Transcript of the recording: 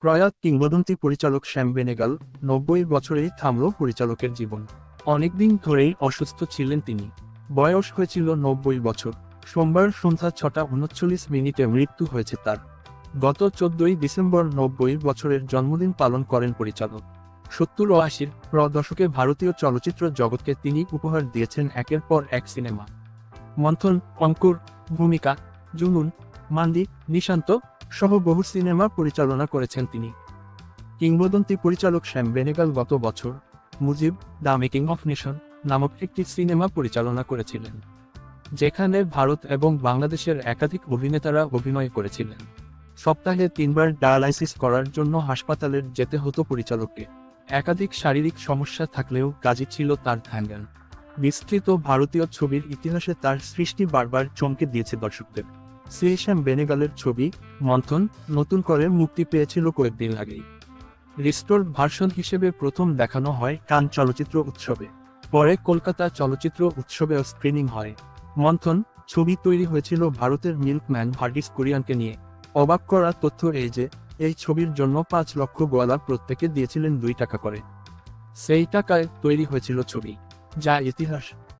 প্রয়াত কিংবদন্তি পরিচালক শ্যাম বেনেগাল নব্বই বছরেই থামল পরিচালকের জীবন। অনেকদিন ধরেই অসুস্থ ছিলেন তিনি। বয়স হয়েছিল নব্বই বছর। সোমবার সন্ধ্যা ছটা উনচল্লিশ মিনিটে মৃত্যু হয়েছে তার। গত চোদ্দই ডিসেম্বর নব্বই বছরের জন্মদিন পালন করেন পরিচালক। সত্তর ও আশির প্র দশকে ভারতীয় চলচ্চিত্র জগৎকে তিনি উপহার দিয়েছেন একের পর এক সিনেমা। মন্থন অঙ্কুর ভূমিকা জুনুন মান্দি, নিশান্ত সহ বহু সিনেমা পরিচালনা করেছেন তিনি। কিংবদন্তি পরিচালক শ্যাম বেনেগাল গত বছর Mujib the making of nation নামক একটি সিনেমা পরিচালনা করেছিলেন, যেখানে ভারত এবং বাংলাদেশের একাধিক অভিনেতারা অভিনয় করেছিলেন। সপ্তাহে তিনবার ডায়ালাইসিস করার জন্য হাসপাতালের যেতে হতো পরিচালককে। একাধিক শারীরিক সমস্যা থাকলেও কাজই ছিল তার ধ্যান বিস্তৃত ভারতীয় ছবির ইতিহাসে তার সৃষ্টি বারবার চমকে দিয়েছে দর্শকদের। শ্রী বেনেগালের ছবি, মন্থন, নতুন করে মুক্তি পেয়েছিল কয়েকদিন আগেই। রিস্টোর ভার্সন হিসেবে প্রথম দেখানো হয় কান চলচ্চিত্র উৎসবে। পরে কলকাতা চলচ্চিত্র উৎসবেও স্ক্রিনিং হয়। মন্থন, ছবি তৈরি হয়েছিল ভারতের মিল্কম্যান ভার্ডিস কোরিয়ানকে নিয়ে। অবাক করা তথ্য এই যে, এই ছবির জন্য পাঁচ লক্ষ গোয়ালা প্রত্যেকে দিয়েছিলেন দুই টাকা করে। সেই টাকায় তৈরি হয়েছিল ছবি, যা ইতিহাস